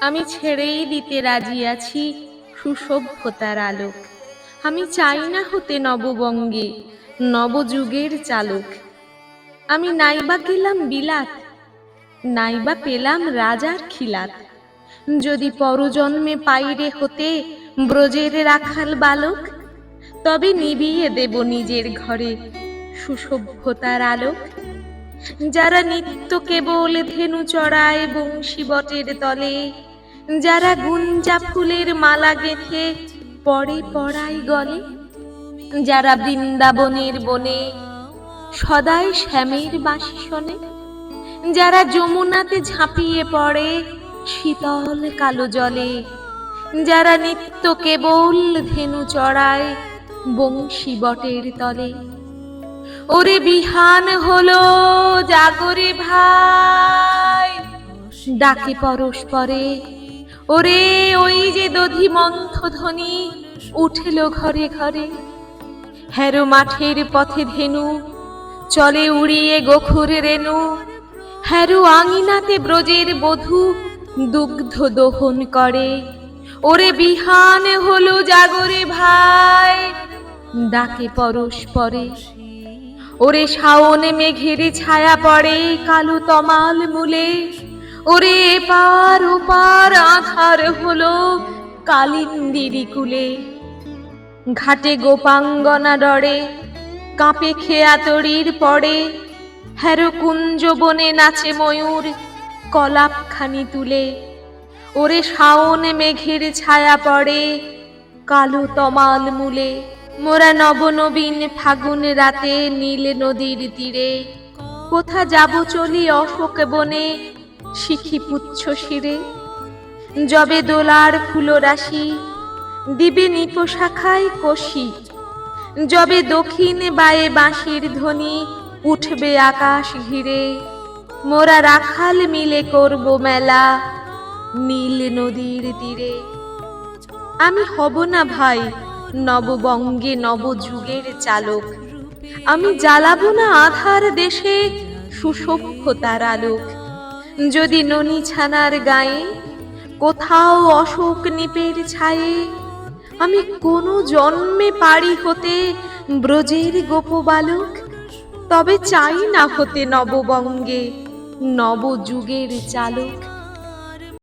আমি ছেড়েই দিতে রাজি আছি, সুসভ্যতার আলোক। আমি চাই না হতে নববঙ্গে, নবযুগের চালক। আমি নাইবা গেলাম বিলাত, নাইবা পেলাম রাজার খিলাত। যদি পরজন্মে পাইরে হতে ব্রজের রাখাল বালক, তবে নিবিয়ে দেব নিজের ঘরে সুসভ্যতার আলোক। যারা নিত্য কেবল ধেনু চড়ায় বংশী বটের তলে যারা গুঞ্জা ফুলের মালা গেঁথে পরে পড়াই গলে, যারা বৃন্দাবনের বনে সদাই শ্যামের বাঁশি শোনে, যারা যমুনাতে ঝাঁপিয়ে পড়ে শীতল কালো জলে, যারা নিত্য কেবল ধেনু চড়ায় বংশী বটের তলে। ওরে বিহান হলো জাগরে ভাই, ডাকে পরস্পরে ওরে, ওই যে দধি মন্থ ধ্বনি উঠেল ঘরে ঘরে। হ্যারো মাঠের পথে ধেনু, চলে উড়িয়ে গোখুর রেনু হ্যারো আঙিনাতে ব্রজের বধূ দুগ্ধ দোহন করে। ওরে বিহান হলো জাগরে ভাই, ডাকে পরস্পরে ওরে শাওনে মেঘের ছায়া পড়ে কালো তমাল মূলে। ওরে এপার ওপার আধার হলো কালিন্দিরি কুলে। ঘাটে গোপাঙ্গনা ডরে, কাঁপে খেয়া তরির পড়ে হ্যারো কুঞ্জ বনে নাচে ময়ূর, কলাপখানি তুলে। ওরে শাওন মেঘের ছায়া পড়ে কালো তমাল মূলে। মোরা নবনবীন ফাগুন রাতে নীল নদীর তীরে। কোথা যাব চলি অশোক বনে শিখি পুচ্ছ শিরে। যবে দোলার ফুলরাশি, দিবে নিপশাখায় কষি। যবে দক্ষিণ বায়ে বাঁশির ধ্বনি, উঠবে আকাশ ঘিরে। মোরা রাখাল মিলে করব মেলা, নীল নদীর তীরে। আমি হব না ভাই নববঙ্গে নবযুগের চালক। আমি জ্বালাবো না আধার দেশে, সুসভ্যতার আলোক। যদি ননি ছানার গায়ে কোথাও অশোক নিপের ছায়ে, আমি কোনো জন্মে পারি হতে ব্রজের গোপবালক তবে চাই না হতে নববঙ্গে নবযুগের চালক।